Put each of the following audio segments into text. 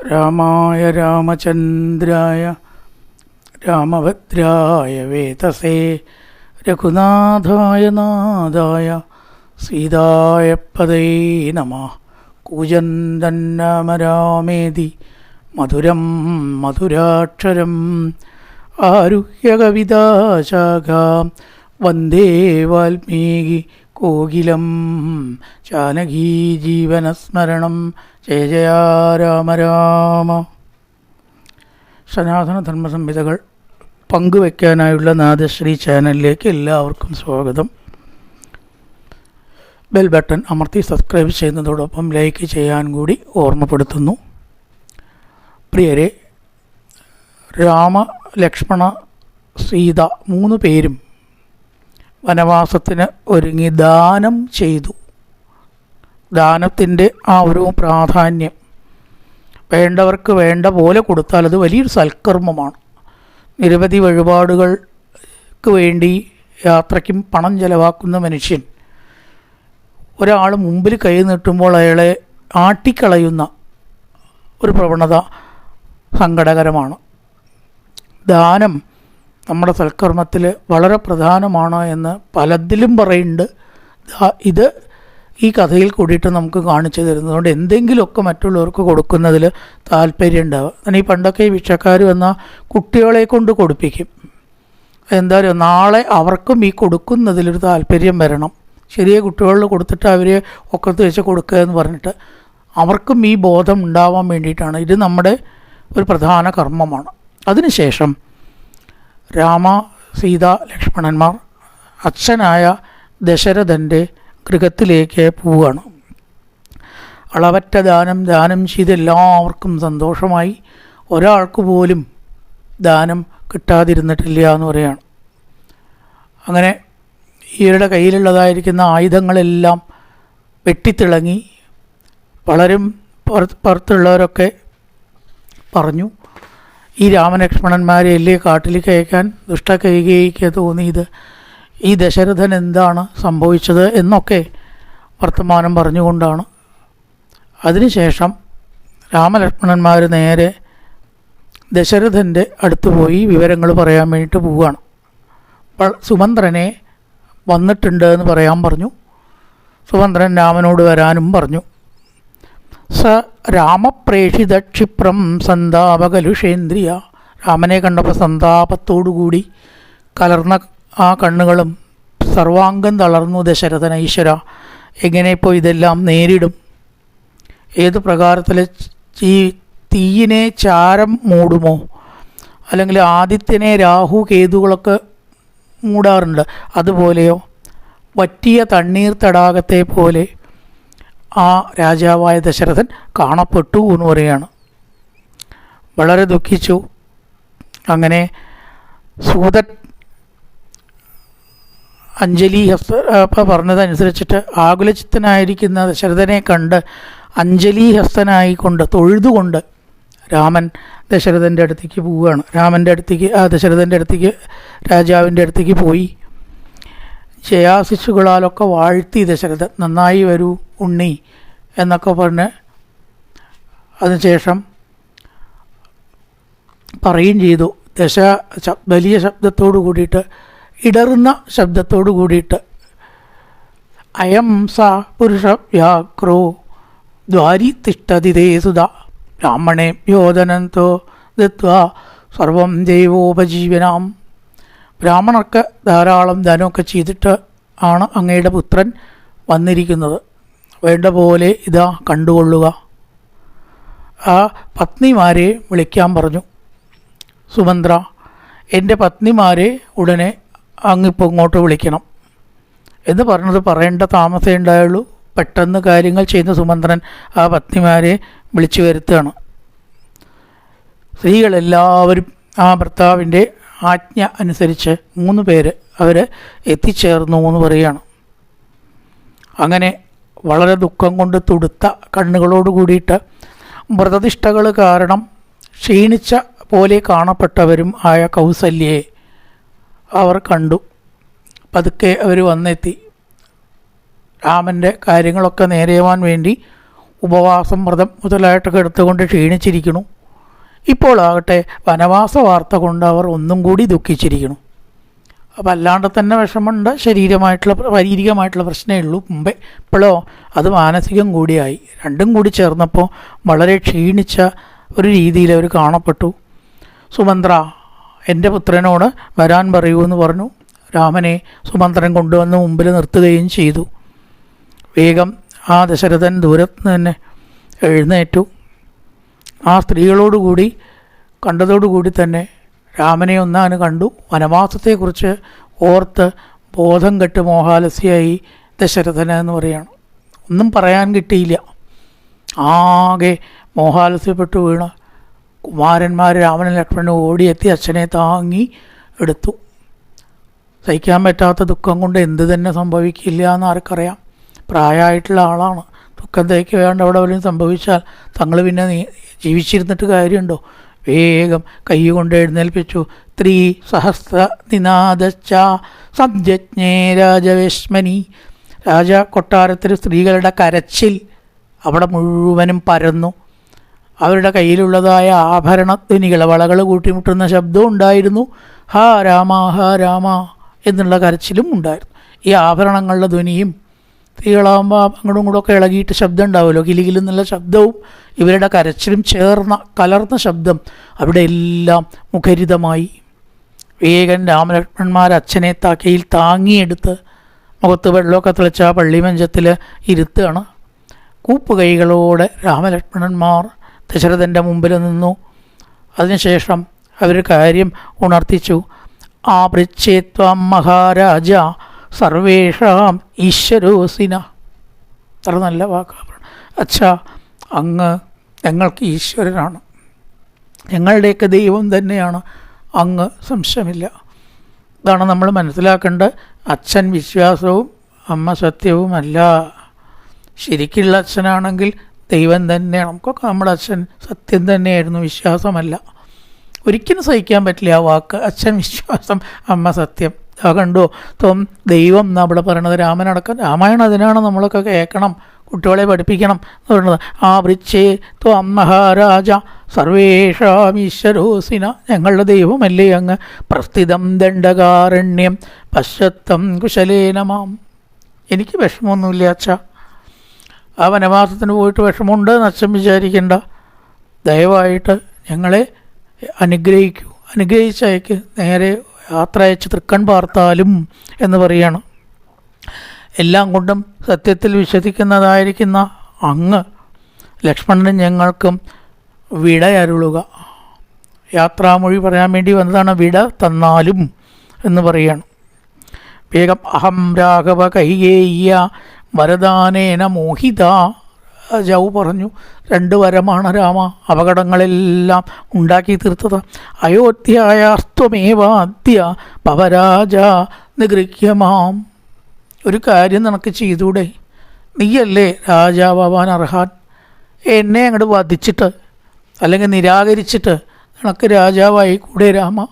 രാമായ രാമചന്ദ്രായ രാമഭദ്രായ വേതസേ രഘുനാഥായ നാഥായ സീതായ പദൈ നമ കൂജന്തൻ മധുരം മധുരാക്ഷരം ആരുഹ്യകവിതാശാഖാം വന്ദേ വാൽമീകി കോകിലം ജാനകീ ജീവനസ്മരണം ജയ ജയ രാമ രാമ സനാതന ധർമ്മ സംഹിതകൾ പങ്കുവെക്കാനായുള്ള നാദശ്രീ ചാനലിലേക്ക് എല്ലാവർക്കും സ്വാഗതം. ബെൽ ബട്ടൺ അമർത്തി സബ്സ്ക്രൈബ് ചെയ്യുന്നതോടൊപ്പം ലൈക്ക് ചെയ്യാൻ കൂടി ഓർമ്മപ്പെടുത്തുന്നു. പ്രിയരെ രാമ ലക്ഷ്മണ സീത മൂന്ന് പേരും വനവാസത്തിന് ഒരുങ്ങി ദാനം ചെയ്തു. ദാനത്തിന്റെ ആ ഒരു പ്രാധാന്യം വേണ്ടവർക്ക് വേണ്ട പോലെ കൊടുത്താൽ അത് വലിയൊരു സൽക്കർമ്മമാണ്. നിരവധി വഴിപാടുകൾക്ക് വേണ്ടി യാത്രയ്ക്കും പണം ചെലവാക്കുന്ന മനുഷ്യൻ ഒരാൾ മുമ്പിൽ കൈ നീട്ടുമ്പോൾ അയാളെ ആട്ടിക്കളയുന്ന ഒരു പ്രവണത സങ്കടകരമാണ്. ദാനം നമ്മുടെ സൽക്കർമ്മത്തിൽ വളരെ പ്രധാനമാണ് എന്ന് പലതിലും പറയുന്നുണ്ട്. ഇത് ഈ കഥയിൽ കൂടിയിട്ട് നമുക്ക് കാണിച്ചു തരുന്നതുകൊണ്ട് എന്തെങ്കിലുമൊക്കെ മറ്റുള്ളവർക്ക് കൊടുക്കുന്നതിൽ താല്പര്യം ഉണ്ടാവുക ഈ പണ്ടൊക്കെ ഈ ഭിക്ഷക്കാർ വന്ന കുട്ടികളെ കൊണ്ട് കൊടുപ്പിക്കും. എന്താ പറയുക നാളെ അവർക്കും ഈ കൊടുക്കുന്നതിലൊരു താല്പര്യം വരണം. ചെറിയ കുട്ടികളിൽ കൊടുത്തിട്ട് അവരെ ഒക്കത്ത് വെച്ച് കൊടുക്കുക എന്ന് പറഞ്ഞിട്ട് അവർക്കും ഈ ബോധം ഉണ്ടാവാൻ വേണ്ടിയിട്ടാണ്. ഇത് നമ്മുടെ ഒരു പ്രധാന കർമ്മമാണ്. അതിനുശേഷം രാമ സീത ലക്ഷ്മണന്മാർ അച്ഛനായ ദശരഥന്റെ ഗൃഹത്തിലേക്ക് പോവുകയാണ്. അളവറ്റ ദാനം ദാനം ചെയ്ത് എല്ലാവർക്കും സന്തോഷമായി. ഒരാൾക്ക് പോലും ദാനം കിട്ടാതിരുന്നിട്ടില്ല എന്ന് പറയുകയാണ് അങ്ങനെ ഇവരുടെ കയ്യിലുള്ളതായിരിക്കുന്ന ആയുധങ്ങളെല്ലാം വെട്ടിത്തിളങ്ങി പലരും പുറത്ത് പുറത്തുള്ളവരൊക്കെ പറഞ്ഞു ഈ രാമലക്ഷ്മണന്മാരെ അല്ലേ കാട്ടിലേക്ക് അയക്കാൻ ദുഷ്ടകൈകേയിക്ക് തോന്നിയത്? ഈ ദശരഥൻ എന്താണ് സംഭവിച്ചത് എന്നൊക്കെ വർത്തമാനം പറഞ്ഞുകൊണ്ടാണ്. അതിനുശേഷം രാമലക്ഷ്മണന്മാർ നേരെ ദശരഥന്റെ അടുത്ത് പോയി വിവരങ്ങൾ പറയാൻ വേണ്ടിയിട്ട് പോവുകയാണ്. അപ്പോൾ സുമന്ത്രനെ വന്നിട്ടുണ്ട് എന്ന് പറയാൻ പറഞ്ഞു. സുമന്ത്രൻ രാമനോട് വരാനും പറഞ്ഞു. സ രാമപ്രേഷിത ക്ഷിപ്രം സന്താപകലുഷേന്ദ്രിയ. രാമനെ കണ്ടപ്പോൾ സന്താപത്തോടുകൂടി കലർന്ന ആ കണ്ണുകളും സർവാംഗം തളർന്നു. ദശരഥന ഈശ്വര എങ്ങനെ ഇപ്പോൾ ഇതെല്ലാം നേരിടും? ഏത് പ്രകാരത്തിൽ ഈ തീയിനെ ചാരം മൂടുമോ? അല്ലെങ്കിൽ ആദിത്യനെ രാഹു കേതുകളൊക്കെ മൂടാറുണ്ട്. അതുപോലെയോ വറ്റിയ തണ്ണീർ തടാകത്തെ പോലെ ആ രാജാവായ ദശരഥൻ കാണപ്പെട്ടു എന്ന് പറയുകയാണ്. വളരെ ദുഃഖിച്ചു. അങ്ങനെ സൂതൻ അഞ്ജലി ഹസ്ത പറഞ്ഞതനുസരിച്ചിട്ട് ആകുലചിത്തനായിരിക്കുന്ന ദശരഥനെ കണ്ട് അഞ്ജലി ഹസ്തനായിക്കൊണ്ട് തൊഴുതുകൊണ്ട് രാമൻ ദശരഥന്റെ അടുത്തേക്ക് പോവുകയാണ്. രാമന്റെ അടുത്തേക്ക് ആ ദശരഥന്റെ അടുത്തേക്ക് രാജാവിന്റെ അടുത്തേക്ക് പോയി. ജയാശിശുകളാലൊക്കെ വാഴ്ത്തി ദശരഥൻ നന്നായി വരൂ ഉണ്ണി എന്നൊക്കെ പറഞ്ഞ് അതിനുശേഷം പറയുകയും ചെയ്തു. ദശ വലിയ ശബ്ദത്തോടു കൂടിയിട്ട് ഇടറുന്ന ശബ്ദത്തോടു കൂടിയിട്ട് അയം സ പുരുഷ വ്യാക്രോ ദ്വാരി തിഷ്ടതി തേ സുത ബ്രാഹ്മണേ യോധനന്തോ ദത്വ സർവം ദൈവോപജീവനാം. ബ്രാഹ്മണർക്ക് ധാരാളം ധനമൊക്കെ ചെയ്തിട്ട് ആണ് അങ്ങയുടെ പുത്രൻ വന്നിരിക്കുന്നത്. വേണ്ട പോലെ ഇതാ കണ്ടുകൊള്ളുക. ആ പത്നിമാരെ വിളിക്കാൻ പറഞ്ഞു സുമന്ത്ര എന്റെ പത്നിമാരെ ഉടനെ അങ്ങിപ്പോൾ ഇങ്ങോട്ട് വിളിക്കണം. എന്ന് പറഞ്ഞത് പറയേണ്ട താമസമേ ഉണ്ടായുള്ളൂ. പെട്ടെന്ന് കാര്യങ്ങൾ ചെയ്യുന്ന സുമന്ത്രൻ ആ പത്നിമാരെ വിളിച്ചു വരുത്തുകയാണ്. സ്ത്രീകളെല്ലാവരും ആ ഭർത്താവിന്റെ ആജ്ഞ അനുസരിച്ച് മൂന്ന് പേര് അവർ എത്തിച്ചേർന്നു എന്ന് പറയുകയാണ്. അങ്ങനെ വളരെ ദുഃഖം കൊണ്ട് തുടുത്ത കണ്ണുകളോട് കൂടിയിട്ട് വ്രതനിഷ്ഠകൾ കാരണം ക്ഷീണിച്ച പോലെ കാണപ്പെട്ടവരും ആയ കൗസല്യയെ അവർ കണ്ടു. പതുക്കെ അവർ വന്നെത്തി. രാമന്റെ കാര്യങ്ങളൊക്കെ നേരെയാവാൻ വേണ്ടി ഉപവാസം വ്രതം മുതലായിട്ടൊക്കെ എടുത്തുകൊണ്ട് ക്ഷീണിച്ചിരിക്കുന്നു. ഇപ്പോൾ ആകട്ടെ വനവാസ വാർത്ത കൊണ്ട് അവർ ഒന്നും കൂടി ദുഃഖിച്ചിരിക്കുന്നു. അപ്പോൾ അല്ലാണ്ട് തന്നെ വിഷമമുണ്ട്. ശരീരമായിട്ടുള്ള ശാരീരികമായിട്ടുള്ള പ്രശ്നമേ ഉള്ളൂ. മുമ്പേ ഇപ്പോഴോ അത് മാനസികം കൂടിയായി. രണ്ടും കൂടി ചേർന്നപ്പോൾ വളരെ ക്ഷീണിച്ച ഒരു രീതിയിൽ അവർ കാണപ്പെട്ടു. സുമന്ത്ര എന്റെ പുത്രനോട് വരാൻ പറയൂ എന്ന് പറഞ്ഞു. രാമനെ സുമന്ത്രൻ കൊണ്ടുവന്ന് മുമ്പിൽ നിർത്തുകയും ചെയ്തു. വേഗം ആ ദശരഥൻ ദൂരത്ത് തന്നെ എഴുന്നേറ്റു. ആ സ്ത്രീകളോടുകൂടി കണ്ടതോടുകൂടി തന്നെ രാമനെ ഒന്നാണ് കണ്ടു. വനവാസത്തെക്കുറിച്ച് ഓർത്ത് ബോധം കെട്ട് മോഹാലസ്യായി ദശരഥന എന്ന് പറയുകയാണ് ഒന്നും പറയാൻ കിട്ടിയില്ല. ആകെ മോഹാലസ്യപ്പെട്ടു വീണ് കുമാരന്മാർ രാമനും ലക്ഷ്മണനും ഓടിയെത്തി അച്ഛനെ താങ്ങി എടുത്തു. സഹിക്കാൻ പറ്റാത്ത ദുഃഖം കൊണ്ട് എന്ത് തന്നെ സംഭവിക്കില്ല എന്ന് ആർക്കറിയാം. പ്രായമായിട്ടുള്ള ആളാണ്. ദുഃഖം തേക്ക് വേണ്ട അവിടെ വല്ലതും സംഭവിച്ചാൽ തങ്ങൾ പിന്നെ ജീവിച്ചിരുന്നിട്ട് കാര്യമുണ്ടോ? വേഗം കൈ കൊണ്ട് എഴുന്നേൽപ്പിച്ചു. സ്ത്രീ സഹസ്ര നിനാദച്ച സദ്യജ്ഞേ രാജവേശ്മനി. രാജ കൊട്ടാരത്തിൽ സ്ത്രീകളുടെ കരച്ചിൽ അവിടെ മുഴുവനും പരന്നു. അവരുടെ കയ്യിലുള്ളതായ ആഭരണത്തിന് വളകൾ കൂട്ടിമുട്ടുന്ന ശബ്ദവും ഉണ്ടായിരുന്നു. ഹാ രാമ ഹാ രാമ എന്നുള്ള കരച്ചിലും ഉണ്ടായിരുന്നു. ഈ ആഭരണങ്ങളുടെ ധ്വനിയും സ്ത്രീകളാകുമ്പോൾ അങ്ങോട്ടും ഇങ്ങോട്ടും ഒക്കെ ഇളകിയിട്ട് ശബ്ദം ഉണ്ടാവുമല്ലോ. കിലികിൽ എന്നുള്ള ശബ്ദവും ഇവരുടെ കരച്ചിലും ചേർന്ന കലർന്ന ശബ്ദം അവിടെ എല്ലാം മുഖരിതമായി. വേഗൻ രാമലക്ഷ്മണന്മാർ അച്ഛനെ തക്കയിൽ താങ്ങിയെടുത്ത് മുഖത്ത് വെള്ളമൊക്കെ തെളിച്ച പള്ളിമഞ്ചത്തിൽ ഇരുത്തുകയാണ്. കൂപ്പുകൈകളോടെ രാമലക്ഷ്മണന്മാർ ദശരഥന്റെ മുമ്പിൽ നിന്നു. അതിനുശേഷം അവർ കാര്യം ഉണർത്തിച്ചു. ആ ആപൃച്ഛേത്വം മഹാരാജ സർവേഷാം ഈശ്വരോസിന. അത്ര നല്ല വാക്കാണ് അച്ഛാ അങ്ങ് ഞങ്ങൾക്ക് ഈശ്വരനാണ്. ഞങ്ങളുടെയൊക്കെ ദൈവം തന്നെയാണ്. അങ്ങ് സംശയമില്ല. ഇതാണ് നമ്മൾ മനസ്സിലാക്കേണ്ട അച്ഛൻ വിശ്വാസവും അമ്മ സത്യവുമല്ല. ശരിക്കുള്ള അച്ഛനാണെങ്കിൽ ദൈവം തന്നെയാണ് നമുക്കൊക്കെ നമ്മുടെ അച്ഛൻ സത്യം തന്നെയായിരുന്നു വിശ്വാസമല്ല. ഒരിക്കലും സഹിക്കാൻ പറ്റില്ല ആ വാക്ക് അച്ഛൻ വിശ്വാസം അമ്മ സത്യം. ആ കണ്ടോ? തോം ദൈവം എന്നാ അവിടെ പറയണത് രാമനടക്കം രാമായണം അതിനാണ് നമ്മളൊക്കെ കേൾക്കണം കുട്ടികളെ പഠിപ്പിക്കണം എന്ന് പറയുന്നത്. ആ വൃച്ചേ ത്വം മഹാരാജ സർവേഷാം ഈശ്വരോസിന ഞങ്ങളുടെ ദൈവമല്ലേ അങ്ങ് പ്രസ്ഥിതം ദണ്ഡകാരണ്യം പശ്ചത്തം കുശലേനമാം എനിക്ക് വിഷമമൊന്നുമില്ല അച്ഛ. ആ വനവാസത്തിന് പോയിട്ട് വിഷമമുണ്ട് നഷ്ടം വിചാരിക്കേണ്ട. ദയവായിട്ട് ഞങ്ങളെ അനുഗ്രഹിക്കൂ. അനുഗ്രഹിച്ചയക്ക് നേരെ യാത്ര അയച്ച് തൃക്കൺ പാർത്താലും എന്ന് പറയാണ്. എല്ലാം കൊണ്ടും സത്യത്തിൽ വിശ്വസിക്കുന്നതായിരിക്കുന്ന അങ്ങ് ലക്ഷ്മണനും ഞങ്ങൾക്കും വിടയരുളുക യാത്രാമൊഴി പറയാൻ വേണ്ടി വന്നതാണ് വിട തന്നാലും എന്ന് പറയാണ്. വേഗം അഹം രാഘവ കൈകേയ്യ വരദാനേന മോഹിത. രാജാവ് പറഞ്ഞു രണ്ട് വരമാണ് രാമ അപകടങ്ങളെല്ലാം ഉണ്ടാക്കി തീർത്തത്. അയോധ്യായാസ്ത്വമേവാദ്യ പവരാജ നിഗൃഹ്യമാം ഒരു കാര്യം നിനക്ക് ചെയ്തൂടെ? നീയല്ലേ രാജാവാൻ അർഹാൻ? എന്നെ അങ്ങോട്ട് വധിച്ചിട്ട് അല്ലെങ്കിൽ നിരാകരിച്ചിട്ട് നിനക്ക് രാജാവായി കൂടെ രാമ?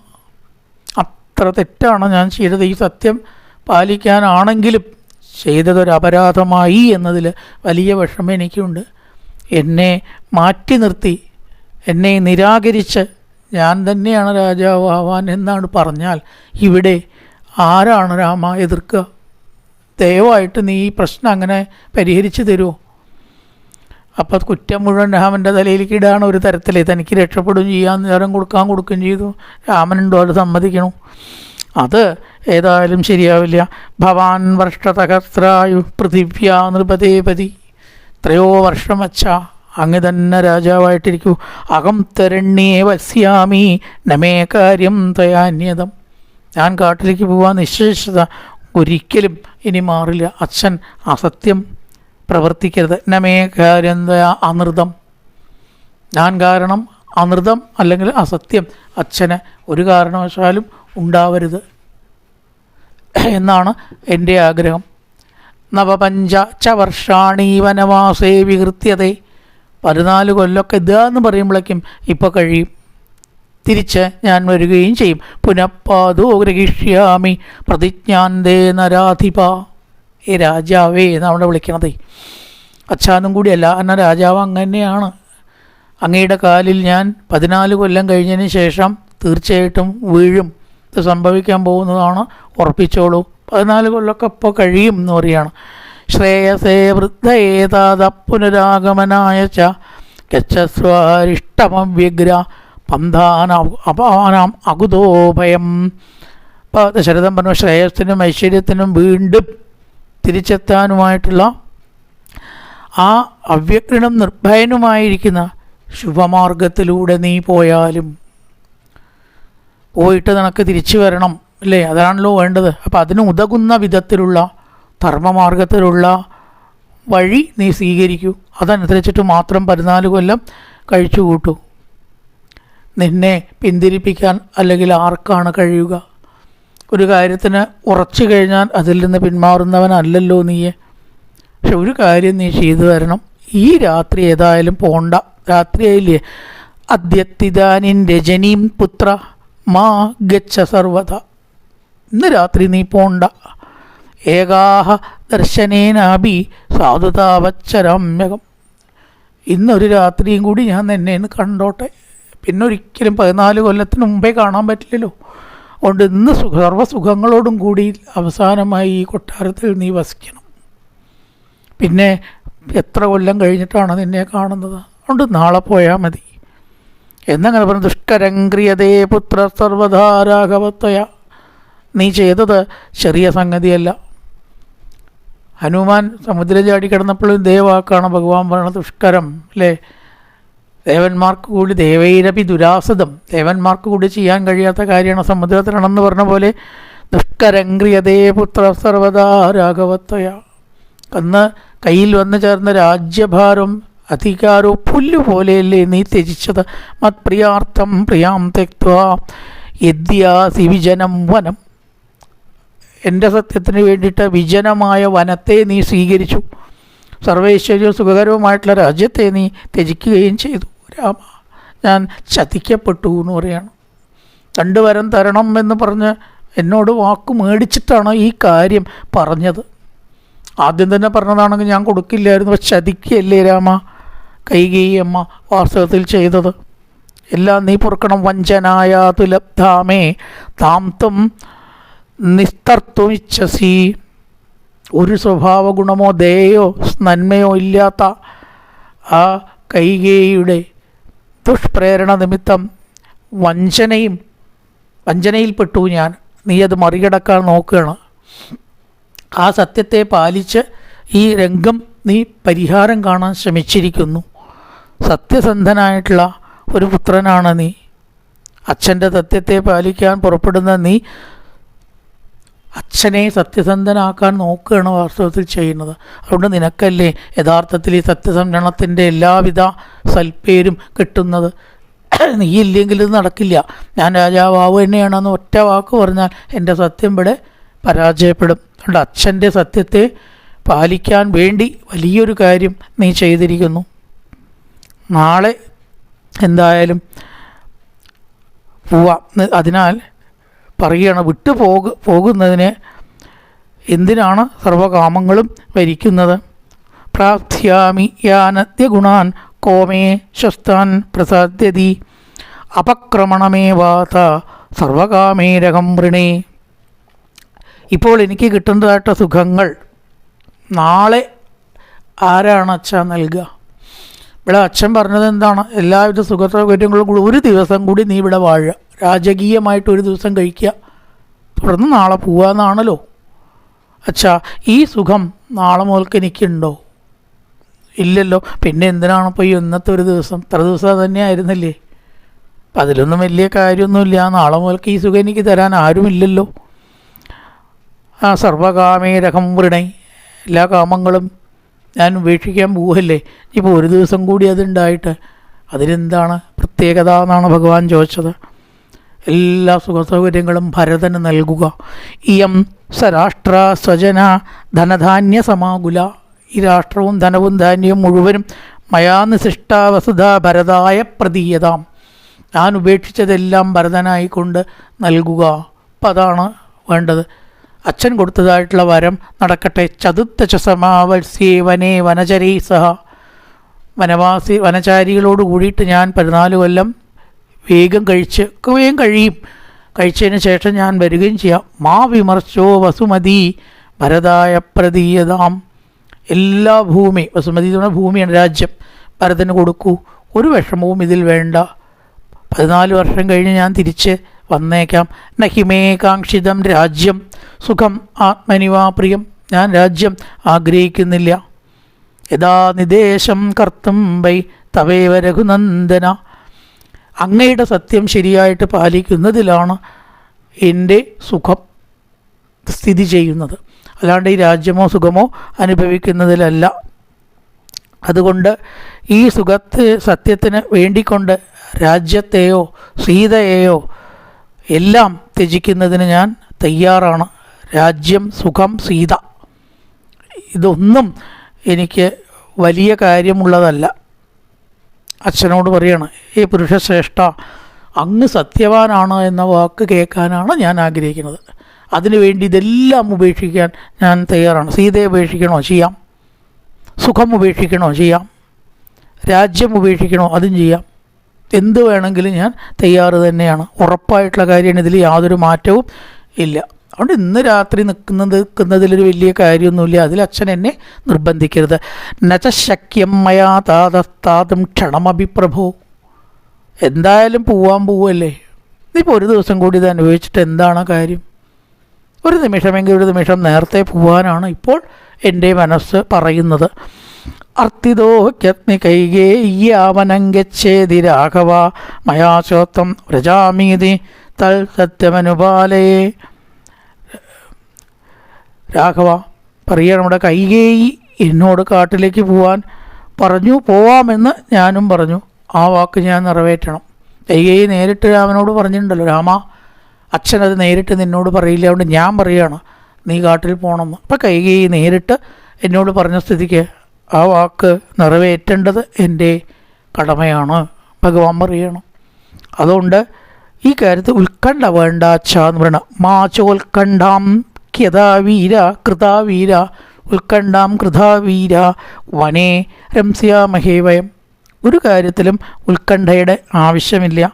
അത്ര തെറ്റാണ് ഞാൻ ചെയ്തത്. ഈ സത്യം പാലിക്കാനാണെങ്കിലും ചെയ്തതൊരു അപരാധമായി എന്നതിൽ വലിയ വിഷമം എനിക്കുണ്ട്. എന്നെ മാറ്റി നിർത്തി എന്നെ നിരാകരിച്ച് ഞാൻ തന്നെയാണ് രാജാവാവാൻ എന്നാണ് പറഞ്ഞാൽ ഇവിടെ ആരാണ് രാമ എതിർക്കുക? ദയവായിട്ട് നീ ഈ പ്രശ്നം അങ്ങനെ പരിഹരിച്ചു തരുമോ അപ്പോൾ കുറ്റം മുഴുവൻ രാമന്റെ തലയിലേക്ക് ഇടാണ് ഒരു തരത്തിൽ തനിക്ക് രക്ഷപ്പെടുകയും ചെയ്യാൻ നേരം കൊടുക്കാൻ കൊടുക്കുകയും ചെയ്തു. രാമനുണ്ടോ അത് സമ്മതിക്കണം? അത് ഏതായാലും ശരിയാവില്ല. ഭവാൻ വർഷതഹസ്രായു പൃഥിവ്യാ നൃപതേപതി എത്രയോ വർഷം വച്ച അങ്ങ് തന്നെ രാജാവായിട്ടിരിക്കൂ. അകം തരണ്യേ വസ്യാമി നമേ കാര്യം തയാന്യതം ഞാൻ കാട്ടിലേക്ക് പോകാൻ നിശ്ചയിച്ചത ഒരിക്കലും ഇനി മാറില്ല. അച്ഛൻ അസത്യം പ്രവർത്തിക്കരുത്. നമേ കാര്യം തയാ അനൃതം. ഞാൻ കാരണം അനൃതം അല്ലെങ്കിൽ അസത്യം. അച്ഛന് ഒരു കാരണവശാലും ഉണ്ടാവരുത് എന്നാണ് എന്റെ ആഗ്രഹം. നവപഞ്ച ച വർഷാണി വനവാസേ വികൃത്യതേ. പതിനാല് കൊല്ലമൊക്കെ ഇതാന്ന് പറയുമ്പോഴേക്കും ഇപ്പോൾ കഴിയും. തിരിച്ച് ഞാൻ വരികയും ചെയ്യും. പുനഃപ്പാതോ ഗ്രഹിഷ്യാമി പ്രതിജ്ഞാന്തേ നരാധിപ. ഏ രാജാവേ നമ്മളെ വിളിക്കണതേ. അച്ഛാനും കൂടിയല്ല എന്നാൽ രാജാവ് അങ്ങനെയാണ് അങ്ങയുടെ കാലിൽ ഞാൻ പതിനാല് കൊല്ലം കഴിഞ്ഞതിന് ശേഷം തീർച്ചയായിട്ടും വീഴും. ഇത് സംഭവിക്കാൻ പോകുന്നതാണ് ഉറപ്പിച്ചോളൂ. പതിനാല് കൊല്ലമൊക്കെ ഇപ്പോൾ കഴിയും എന്ന് പറയുകയാണ് ശ്രേയസേ വൃദ്ധയേതാത പുനരാഗമനായ ച പന്ഥാന അപാനാം അകുതോഭയം. ഇപ്പോൾ ദശരഥൻ പറഞ്ഞു ശ്രേയസ്സിനും ഐശ്വര്യത്തിനും വീണ്ടും തിരിച്ചെത്താനുമായിട്ടുള്ള ആ അവ്യഗ്രണം നിർഭയനുമായിരിക്കുന്ന ശുഭമാർഗത്തിലൂടെ നീ പോയാലും പോയിട്ട് നിനക്ക് തിരിച്ചു വരണം അല്ലേ? അതാണല്ലോ വേണ്ടത്. അപ്പം അതിന് ഉതകുന്ന വിധത്തിലുള്ള ധർമ്മമാർഗത്തിലുള്ള വഴി നീ സ്വീകരിക്കൂ. അതനുസരിച്ചിട്ട് മാത്രം പതിനാല് കൊല്ലം കഴിച്ചു കൂട്ടൂ. നിന്നെ പിന്തിരിപ്പിക്കാൻ അല്ലെങ്കിൽ ആർക്കാണ് കഴിയുക? ഒരു കാര്യത്തിന് ഉറച്ചു കഴിഞ്ഞാൽ അതിൽ നിന്ന് പിന്മാറുന്നവനല്ലല്ലോ നീയെ. പക്ഷെ ഒരു കാര്യം നീ ചെയ്തു തരണം. ഈ രാത്രി ഏതായാലും പോണ്ട. രാത്രിയായില്ലേ? അദ്യത്തിദാനിൻ രജനീം പുത്ര. മാ ഗച്ഛ സർവത ഇന്ന് രാത്രി നീ പോണ്ട. ഏകാഹ ദർശനേനാഭി സാധുതാവച്ചരമ്യകം. ഇന്നൊരു രാത്രിയും കൂടി ഞാൻ നിന്നെ ഒന്ന് കണ്ടോട്ടെ. പിന്നെ ഒരിക്കലും പതിനാല് കൊല്ലത്തിന് മുമ്പേ കാണാൻ പറ്റില്ലല്ലോ. അതുകൊണ്ട് ഇന്ന് സുഖ സർവസുഖങ്ങളോടും കൂടി അവസാനമായി ഈ കൊട്ടാരത്തിൽ നീ വസിക്കണം. പിന്നെ എത്ര കൊല്ലം കഴിഞ്ഞിട്ടാണ് നിന്നെ കാണുന്നത്? അതുകൊണ്ട് നാളെ പോയാൽ മതി. എന്നങ്ങനെ പറഞ്ഞു ദുഷ്കരംക്രിയതേ പുത്ര സർവധാരാഘവത്വയ നീ ചെയ്തത് ചെറിയ സംഗതിയല്ല. ഹനുമാൻ സമുദ്രം ചാടി കിടന്നപ്പോഴും ദേവാക്കാണ് ഭഗവാൻ പറയുന്നത് ദുഷ്കരം അല്ലേ ദേവന്മാർക്ക് കൂടി ദേവൈരപി ദുരാസതം ദേവന്മാർക്ക് കൂടി ചെയ്യാൻ കഴിയാത്ത കാര്യമാണ് സമുദ്രത്തിലാണെന്ന് പറഞ്ഞ പോലെ ദുഷ്കരംക്രിയതേ പുത്ര സർവദാ രാഘവത്വയ. അന്ന് കയ്യിൽ വന്നു ചേർന്ന രാജ്യഭാരം അധികാരോ പുല്ലുപോലെയല്ലേ നീ ത്യജിച്ചത്? മത്പ്രിയാർത്ഥം പ്രിയാം തെക്വ വിജനം വനം. എന്റെ സത്യത്തിന് വേണ്ടിയിട്ട് വിജനമായ വനത്തെ നീ സ്വീകരിച്ചു. സർവൈശ്വര്യവും സുഖകരവുമായിട്ടുള്ള രാജ്യത്തെ നീ ത്യജിക്കുകയും ചെയ്തു. രാമ ഞാൻ ചതിക്കപ്പെട്ടു എന്ന് പറയാണ്. രണ്ട് വരം തരണം എന്ന് പറഞ്ഞ് എന്നോട് വാക്ക് മേടിച്ചിട്ടാണ് ഈ കാര്യം പറഞ്ഞത്. ആദ്യം തന്നെ പറഞ്ഞതാണെങ്കിൽ ഞാൻ കൊടുക്കില്ലായിരുന്നു പക്ഷെ ചതിക്കുകയല്ലേ രാമ? കൈകേയി അമ്മ വാസ്തവത്തിൽ ചെയ്തത്. എല്ലാം നീ പൊറുക്കണം വഞ്ചനായ തുലബ്ധാമേ താം ത്വം നിസ്തർത്തുമിച്ഛസി. ഒരു സ്വഭാവ ഗുണമോ ദയയോ നന്മയോ ഇല്ലാത്ത ആ കൈകേയിയുടെ ദുഷ്പ്രേരണ നിമിത്തം വഞ്ചനയും വഞ്ചനയിൽപ്പെട്ടു ഞാൻ. നീ അത് മറികടക്കാൻ നോക്കുകയാണ്. ആ സത്യത്തെ പാലിച്ച് ഈ രംഗം നീ പരിഹാരം കാണാൻ ശ്രമിച്ചിരിക്കുന്നു. സത്യസന്ധനായിട്ടുള്ള ഒരു പുത്രനാണ് നീ. അച്ഛന്റെ സത്യത്തെ പാലിക്കാൻ പുറപ്പെടുന്ന നീ അച്ഛനെ സത്യസന്ധനാക്കാൻ നോക്കുകയാണ് വാസ്തവത്തിൽ ചെയ്യുന്നത്. അതുകൊണ്ട് നിനക്കല്ലേ യഥാർത്ഥത്തിൽ ഈ സത്യസംരക്ഷണത്തിന്റെ എല്ലാവിധ സൽപ്പേരും കിട്ടുന്നത്? നീ ഇല്ലെങ്കിൽ ഇത് നടക്കില്ല. ഞാൻ രാജാവാവ് തന്നെയാണെന്ന് ഒറ്റ വാക്ക് പറഞ്ഞാൽ എന്റെ സത്യം ഇവിടെ പരാജയപ്പെടും. അതുകൊണ്ട് അച്ഛന്റെ സത്യത്തെ പാലിക്കാൻ വേണ്ടി വലിയൊരു കാര്യം നീ ചെയ്തിരിക്കുന്നു. നാളെ എന്തായാലും പോവാം. അതിനാൽ പറയുകയാണ് വിട്ടു പോക പോകുന്നതിന് എന്തിനാണ് സർവകാമങ്ങളും ഭരിക്കുന്നത് പ്രാർത്ഥ്യാമി യാനദ്യ ഗുണാൻ കോമേ ശസ്താൻ പ്രസാദ്യതി അപക്രമണമേ വാത സർവകാമേരകം വൃണേ. ഇപ്പോൾ എനിക്ക് കിട്ടേണ്ടതായിട്ട സുഖങ്ങൾ നാളെ ആരാണ് നൽകുക? ഇവിടെ അച്ഛൻ പറഞ്ഞത് എന്താണ്? എല്ലാവിധ സുഖ സൗകര്യങ്ങളും കൂടി ഒരു ദിവസം കൂടി നീ ഇവിടെ വാഴുക രാജകീയമായിട്ട് ഒരു ദിവസം കഴിക്കുക. തുടർന്ന് നാളെ പോവാന്നാണല്ലോ. അച്ഛാ ഈ സുഖം നാളെ മുതൽക്ക് എനിക്കുണ്ടോ? ഇല്ലല്ലോ. പിന്നെ എന്തിനാണ് ഇപ്പോൾ ഈ ഇന്നത്തെ ഒരു ദിവസം? ഇത്ര ദിവസം തന്നെ ആയിരുന്നില്ലേ? അപ്പം അതിലൊന്നും വലിയ കാര്യമൊന്നുമില്ല. നാളെ മുതൽക്ക് ഈ സുഖം എനിക്ക് തരാൻ ആരുമില്ലല്ലോ. ആ സർവകാമേരകം വൃണൈ. എല്ലാ കാമങ്ങളും ഞാൻ ഉപേക്ഷിക്കാൻ പോവല്ലേ? ഇപ്പോൾ ഒരു ദിവസം കൂടി അതുണ്ടായിട്ട് അതിനെന്താണ് പ്രത്യേകത എന്നാണ് ഭഗവാൻ ചോദിച്ചത്. എല്ലാ സുഖസൗകര്യങ്ങളും ഭരതന് നൽകുക. ഇയം സരാഷ്ട്ര സ്വജന ധനധാന്യ സമാകുല. ഈ രാഷ്ട്രവും ധനവും ധാന്യവും മുഴുവനും മയാ നിശിഷ്ട വസുധ ഭരതായ പ്രതീയതാം. ഞാൻ ഉപേക്ഷിച്ചതെല്ലാം ഭരതനായിക്കൊണ്ട് നൽകുക. അപ്പം അതാണ് വേണ്ടത്. അച്ഛൻ കൊടുത്തതായിട്ടുള്ള വരം നടക്കട്ടെ. ചതുത്ത ചസമാവത്സ്യേ വനേ വനചരീ സഹ. വനവാസി വനചാരികളോട് കൂടിയിട്ട് ഞാൻ പതിനാല് കൊല്ലം വേഗം കഴിച്ച് വേഗം കഴിയും. കഴിച്ചതിന് ശേഷം ഞാൻ വരികയും ചെയ്യാം. മാ വിമർശോ വസുമതി ഭരതായ പ്രതീയതാം. എല്ലാ ഭൂമി വസുമതി എന്ന് ഭൂമിയാണ് രാജ്യം. ഭരതന് കൊടുക്കൂ. ഒരു വിഷമവും ഇതിൽ വേണ്ട. പതിനാല് വർഷം കഴിഞ്ഞ് ഞാൻ തിരിച്ച് വന്നേക്കാം. നഹിമേ കാക്ഷിതം രാജ്യം. സുഖം ആത്മനിവാ പ്രിയം. ഞാൻ രാജ്യം ആഗ്രഹിക്കുന്നില്ല. യഥാ നിദേശം കർത്തും വൈ തവേവ രഘുനന്ദന. അങ്ങയുടെ സത്യം ശരിയായിട്ട് പാലിക്കുന്നതിലാണ് എന്റെ സുഖം സ്ഥിതി ചെയ്യുന്നത്. അല്ലാണ്ട് ഈ രാജ്യമോ സുഖമോ അനുഭവിക്കുന്നതിലല്ല. അതുകൊണ്ട് ഈ സുഖത്തെ സത്യത്തിന് വേണ്ടിക്കൊണ്ട് രാജ്യത്തെയോ സീതയെയോ എല്ലാം ത്യജിക്കുന്നതിന് ഞാൻ തയ്യാറാണ്. രാജ്യം സുഖം സീത. ഇതൊന്നും എനിക്ക് വലിയ കാര്യമുള്ളതല്ല. അച്ഛനോട് പറയാണ് ഈ പുരുഷശ്രേഷ്ഠ അങ്ങ് സത്യവാനാണ് എന്ന വാക്ക് കേൾക്കാനാണ് ഞാൻ ആഗ്രഹിക്കുന്നത്. അതിനുവേണ്ടി ഇതെല്ലാം ഉപേക്ഷിക്കാൻ ഞാൻ തയ്യാറാണ്. സീതയെ ഉപേക്ഷിക്കണോ? ചെയ്യാം. സുഖം ഉപേക്ഷിക്കണോ? ചെയ്യാം. രാജ്യം ഉപേക്ഷിക്കണോ? അതും ചെയ്യാം. എന്ത് വേണമെങ്കിലും ഞാൻ തയ്യാറ് തന്നെയാണ്. ഉറപ്പായിട്ടുള്ള കാര്യമാണ്. ഇതിൽ യാതൊരു മാറ്റവും ഇല്ല. അതുകൊണ്ട് ഇന്ന് രാത്രി നിൽക്കുന്നത് നിൽക്കുന്നതിലൊരു വലിയ കാര്യമൊന്നുമില്ല. അതിൽ അച്ഛൻ എന്നെ നിർബന്ധിക്കരുത്. നചശക്യം മയാ താതസ്താതും ക്ഷണമഭിപ്രഭു എന്തായാലും പോവാൻ പോവല്ലേ? ഇനിയിപ്പോൾ ഒരു ദിവസം കൂടി ഇത് അനുഭവിച്ചിട്ട് എന്താണ് കാര്യം? ഒരു നിമിഷമെങ്കിൽ ഒരു നിമിഷം നേരത്തെ പോവാനാണ് ഇപ്പോൾ എന്റെ മനസ്സ് പറയുന്നത്. അർത്തിതോ കൈകേയ്യാവനങ്കച്ഛേതി രാഘവ മയാശോത്തം വ്രജാമീതി തൽ സത്യമനുപാലേ. രാഘവ പറയണം നമ്മുടെ കൈകേയി എന്നോട് കാട്ടിലേക്ക് പോവാൻ. പറഞ്ഞു പോവാമെന്ന് ഞാനും പറഞ്ഞു. ആ വാക്ക് ഞാൻ നിറവേറ്റണം. കൈകേയി നേരിട്ട് രാമനോട് പറഞ്ഞിട്ടുണ്ടല്ലോ രാമ അത് നേരിട്ട് നിന്നോട് പറയില്ല. അതുകൊണ്ട് ഞാൻ പറയുകയാണ് നീ കാട്ടിൽ പോകണമെന്ന്. അപ്പം കൈകേയി നേരിട്ട് എന്നോട് പറഞ്ഞ സ്ഥിതിക്ക് ആ വാക്ക് നിറവേറ്റേണ്ടത് എന്റെ കടമയാണ്. ഭഗവാൻ പറയണം. അതുകൊണ്ട് ഈ കാര്യത്തിൽ ഉത്കണ്ഠ വേണ്ട എന്ന് പറയണം. മാചോത്കണ്ഠാം ക്യതാവീര കൃതാവീര ഉത്കണ്ഠാം കൃതാവീര വനേ രംസ്യാമഹേ വയം. ഒരു കാര്യത്തിലും ഉത്കണ്ഠയുടെ ആവശ്യമില്ല.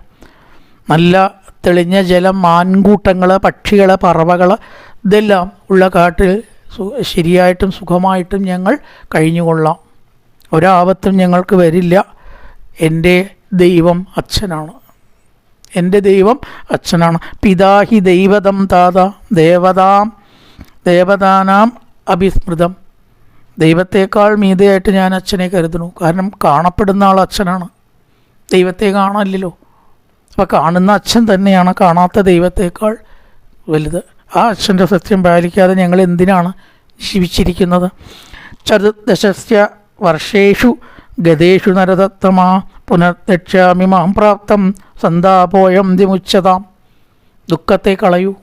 നല്ല തെളിഞ്ഞ ജലം മാൻകൂട്ടങ്ങൾ പക്ഷികൾ പറവകൾ ഇതെല്ലാം ഉള്ള കാട്ടിൽ ശരിയായിട്ടും സുഖമായിട്ടും ഞങ്ങൾ കഴിഞ്ഞുകൊള്ളാം. ഒരാപത്തും ഞങ്ങൾക്ക് വരില്ല. എന്റെ ദൈവം അച്ഛനാണ്. എന്റെ ദൈവം അച്ഛനാണ്. പിതാഹി ദൈവതം താത ദേവതാം ദേവതാനാം അഭിസ്മൃതം. ദൈവത്തേക്കാൾ മീതയായിട്ട് ഞാൻ അച്ഛനെ കരുതുന്നു. കാരണം കാണപ്പെടുന്ന ആൾ അച്ഛനാണ്. ദൈവത്തെ കാണാനില്ലല്ലോ. അപ്പോൾ കാണുന്ന അച്ഛൻ തന്നെയാണ്. കാണാത്ത ദൈവത്തേക്കാൾ വലുത്. ആ അച്ഛന്റെ സത്യം പാലിക്കാതെ ഞങ്ങൾ എന്തിനാണ് ജീവിച്ചിരിക്കുന്നത്? ചതുർദശസ്യ വർഷേഷു ഗതേഷു നരതത്തമാ പുനർദക്ഷാമി മാം പ്രാപ്തം സന്താപോയം ദിമുച്ചതാം ദുഃഖത്തെ കളയൂ.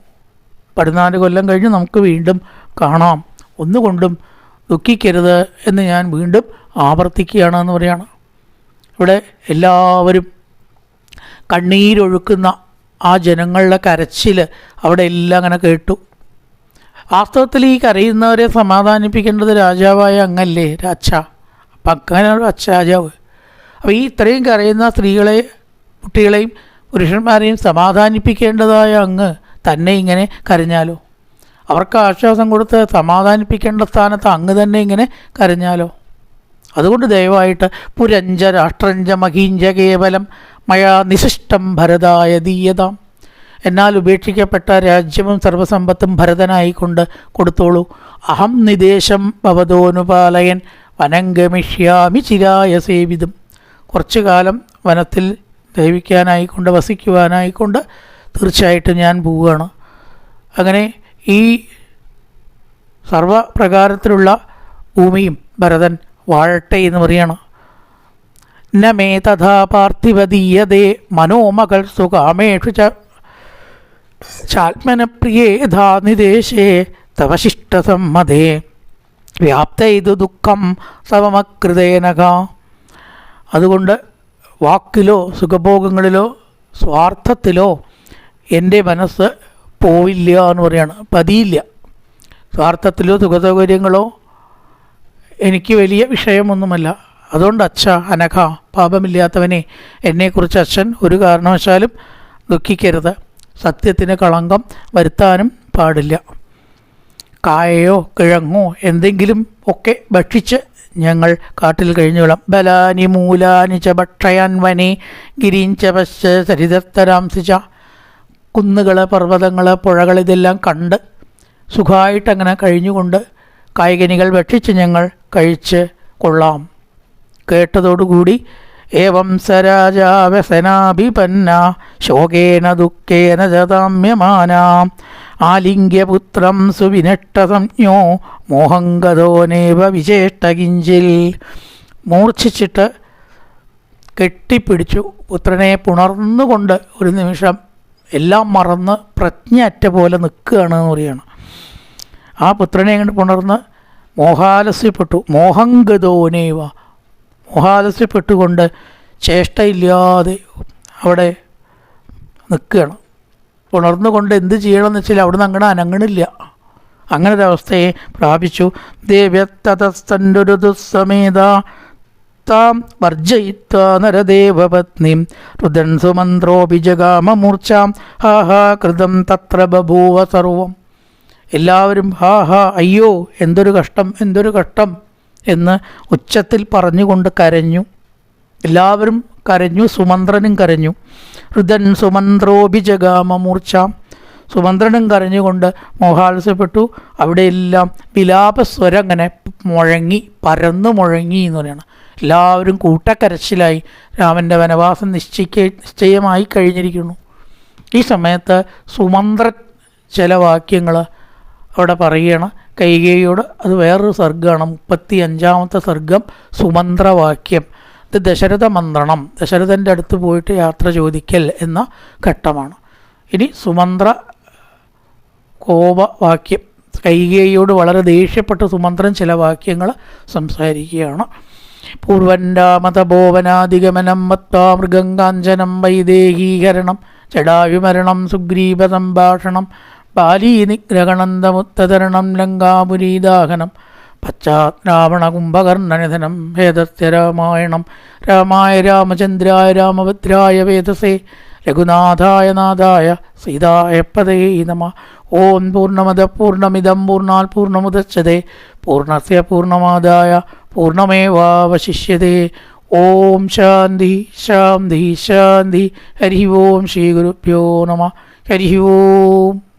പതിനാല് കൊല്ലം കഴിഞ്ഞ് നമുക്ക് വീണ്ടും കാണാം. ഒന്നുകൊണ്ടും ദുഃഖിക്കരുത് എന്ന് ഞാൻ വീണ്ടും ആവർത്തിക്കുകയാണ് എന്ന് പറയുകയാണ് ഇവിടെ എല്ലാവരും കണ്ണീരൊഴുക്കുന്ന ആ ജനങ്ങളുടെ കരച്ചിൽ അവിടെ എല്ലാം അങ്ങനെ കേട്ടു. വാസ്തവത്തിൽ ഈ കരയുന്നവരെ സമാധാനിപ്പിക്കേണ്ടത് രാജാവായ അങ്ങല്ലേ? അച്ഛ അപ്പം അങ്ങനെയാണ് അച്ഛ രാജാവ്. അപ്പോൾ ഈ ഇത്രയും കരയുന്ന സ്ത്രീകളെ കുട്ടികളെയും പുരുഷന്മാരെയും സമാധാനിപ്പിക്കേണ്ടതായ അങ്ങ് തന്നെ ഇങ്ങനെ കരഞ്ഞാലോ? അവർക്ക് ആശ്വാസം കൊടുത്ത് സമാധാനിപ്പിക്കേണ്ട സ്ഥാനത്ത് അങ്ങ് തന്നെ ഇങ്ങനെ കരഞ്ഞാലോ? അതുകൊണ്ട് ദയവായിട്ട് പുരഞ്ച രാഷ്ട്രഞ്ച മഹീഞ്ച കേവലം മയാ നിശിഷ്ടം ഭരതായ ദീയതാം. എന്നാൽ ഉപേക്ഷിക്കപ്പെട്ട രാജ്യവും സർവസമ്പത്തും ഭരതനായിക്കൊണ്ട് കൊടുത്തോളൂ. അഹം നിദേശം ഭവതോനുപാലയൻ വനം ഗമിഷ്യാമി ചിരായ സേവിതും. കുറച്ചു കാലം വനത്തിൽ ദൈവിക്കാനായിക്കൊണ്ട് വസിക്കുവാനായിക്കൊണ്ട് തീർച്ചയായിട്ടും ഞാൻ പോവുകയാണ്. അങ്ങനെ ഈ സർവപ്രകാരത്തിലുള്ള ഭൂമിയും ഭരതൻ വാഴട്ടെ എന്ന് പറയണം ന മേ തഥാ പാർത്ഥിവദീയതേ മനോമകൾ സുകാമേഷു ച ചാത്മനപ്രിയേധാ നിദേശേ തവ ശിഷ്ടസമ്മതേ വ്യാപ്ത ഇതു ദുഃഖം സമമകൃതേനക അതുകൊണ്ട് വാക്കിലോ സുഖഭോഗങ്ങളിലോ സ്വാർത്ഥത്തിലോ എന്റെ മനസ്സ് പോവില്ല എന്ന് പറയാണ്. പതിയില്ല. സ്വാർത്ഥത്തിലോ സുഖസൗകര്യങ്ങളോ എനിക്ക് വലിയ വിഷയമൊന്നുമല്ല. അതുകൊണ്ട് അച്ഛ അനഘ പാപമില്ലാത്തവനെ എന്നെക്കുറിച്ച് അച്ഛൻ ഒരു കാരണവശാലും ദുഃഖിക്കരുത്. സത്യത്തിന് കളങ്കം വരുത്താനും പാടില്ല. കായയോ കിഴങ്ങോ എന്തെങ്കിലും ഒക്കെ ഭക്ഷിച്ച് ഞങ്ങൾ കാട്ടിൽ കഴിഞ്ഞോളാം. ബലാനി മൂലാനി ച ഭക്ഷയാൻ വനെ ഗിരീഞ്ച പശ്ച സരിതർത്തരാംസിച്ച കുന്നുകൾ പർവതങ്ങൾ പുഴകൾ ഇതെല്ലാം കണ്ട് സുഖമായിട്ടങ്ങനെ കഴിഞ്ഞുകൊണ്ട് കായികനികൾ ഭക്ഷിച്ച് ഞങ്ങൾ കഴിച്ച് കൊള്ളാം. കേട്ടതോടുകൂടി ഏവം സരാജാവസനാഭിപന്ന ശോകേന ദുഃഖേന ജതാമ്യമാന ആലിംഗ്യപുത്രം സുവിനഷ്ടസംജ്ഞോ മോഹങ്കതോനേവ വിശേഷ്ടകിഞ്ചിൽ മൂർച്ഛിച്ചിട്ട് കെട്ടിപ്പിടിച്ചു പുത്രനെ പുണർന്നുകൊണ്ട് ഒരു നിമിഷം എല്ലാം മറന്ന് പ്രജ്ഞയറ്റ പോലെ നിൽക്കുകയാണ് എന്ന് പറയുകയാണ്. ആ പുത്രനെ കണ്ട് പുണർന്ന് മോഹാലസ്യപ്പെട്ടു. മോഹങ്കതോനേവ മോഹാലസ്യപ്പെട്ടുകൊണ്ട് ചേഷ്ടയില്ലാതെ അവിടെ നിൽക്കുകയാണ്. ഉണർന്നുകൊണ്ട് എന്ത് ചെയ്യണമെന്ന് വെച്ചാൽ അവിടുന്ന് അങ്ങനെ അനങ്ങണില്ല. അങ്ങനെ അവസ്ഥയെ പ്രാപിച്ചു. ദേവ്യത്തതസ്തന്റെ ദുസ്സമേത താം വർജയിത്ത നരദേവപത്നി രുദൻ സുമന്ത്രോപി ജഗാമമൂർച്ചാം ഹാ ഹാ കൃതം തത്ര ബഭൂവ സർവം. എല്ലാവരും ഹാ ഹാ അയ്യോ എന്തൊരു കഷ്ടം എന്തൊരു കഷ്ടം. എന്ന് ഉച്ചത്തിൽ പറഞ്ഞുകൊണ്ട് കരഞ്ഞു. എല്ലാവരും കരഞ്ഞു സുമന്ത്രനും കരഞ്ഞു. ഋതൻ സുമന്ത്രോഭിജഗാമ മൂർച്ച മൂർച്ചാം സുമന്ത്രനും കരഞ്ഞുകൊണ്ട് മോഹാത്സ്യപ്പെട്ടു. അവിടെയെല്ലാം വിലാപസ്വരം അങ്ങനെ മുഴങ്ങി പരന്നു മുഴങ്ങി എന്ന് പറയുന്നത്. എല്ലാവരും കൂട്ടക്കരച്ചിലായി. രാമന്റെ വനവാസം നിശ്ചയിക്ക നിശ്ചയമായി കഴിഞ്ഞിരിക്കുന്നു. ഈ സമയത്ത് സുമന്ത്രൻ ചില വാക്യങ്ങൾ അവിടെ പറയുകയാണ്. കൈകേയോട് അത് വേറൊരു സർഗമാണ് മുപ്പത്തി അഞ്ചാമത്തെ സർഗം സുമന്ത്രവാക്യം. ഇത് ദശരഥ മന്ത്രണം ദശരഥന്റെ അടുത്ത് പോയിട്ട് യാത്ര ചോദിക്കൽ എന്ന ഘട്ടമാണ്. ഇനി സുമന്ത്ര കോപവാക്യം. കൈകേയോട് വളരെ ദേഷ്യപ്പെട്ട് സുമന്ത്രൻ ചില വാക്യങ്ങൾ സംസാരിക്കുകയാണ്. പൂർവന്റാമതപോവനാധിഗമനം മത്വാ മൃഗങ്കാഞ്ചനം വൈദേഹീകരണം ജടായുമരണം സുഗ്രീവ സംഭാഷണം ബാലീനിഗ്രഹണന്തമുത്തതരണം ലങ്കാപുരീദാഹനം പശ്ചാത്രാവണ കുംഭകർണനിധനം വേദസ്യ രാമായണം രാമായ രാമചന്ദ്രായ രാമഭദ്രായ വേദസേ രഘുനാഥായ നാഥായ സീതായ പദേ നമ. ഓം പൂർണമത പൂർണമിതം പൂർണാൽ പൂർണമുദച്ഛതേ പൂർണസ്യ പൂർണമാദായ പൂർണമേവാവശിഷ്യതേ ഓം ശാന്തി ശാന്തി ശാന്തി. ഹരി ഓം ശ്രീ ഗുരുഭ്യോ നമ. ഹരി ഓം.